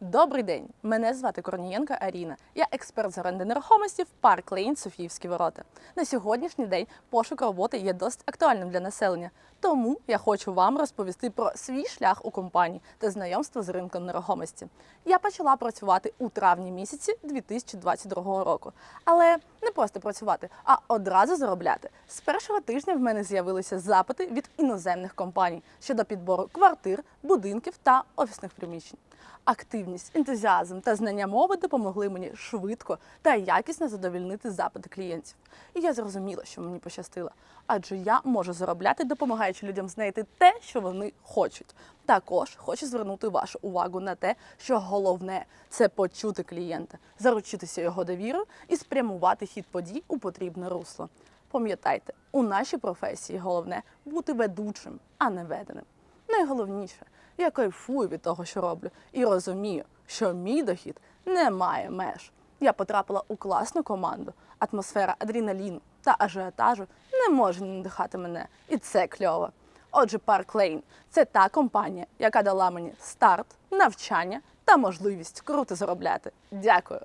Добрий день! Мене звати Корнієнка Аріна. Я експерт з оренди нерухомості в парк Лейн Софіївські ворота. На сьогоднішній день пошук роботи є досить актуальним для населення. Тому я хочу вам розповісти про свій шлях у компанії та знайомство з ринком нерухомості. Я почала працювати у травні місяці 2022 року. Але не просто працювати, а одразу заробляти. З першого тижня в мене з'явилися запити від іноземних компаній щодо підбору квартир, будинків та офісних приміщень. Активність, ентузіазм та знання мови допомогли мені швидко та якісно задовільнити запити клієнтів. І я зрозуміла, що мені пощастило, адже я можу заробляти, допомагаючи людям знайти те, що вони хочуть. Також хочу звернути вашу увагу на те, що головне це почути клієнта, заручитися його довірою і спрямувати хід подій у потрібне русло. Пам'ятайте, у нашій професії головне бути ведучим, а не веденим. Найголовніше, я кайфую від того, що роблю, і розумію, що мій дохід не має меж. Я потрапила у класну команду. Атмосфера адреналіну та ажіотажу не може не надихати мене, і це кльово. Отже, Парк Лейн це та компанія, яка дала мені старт, навчання та можливість круто заробляти. Дякую.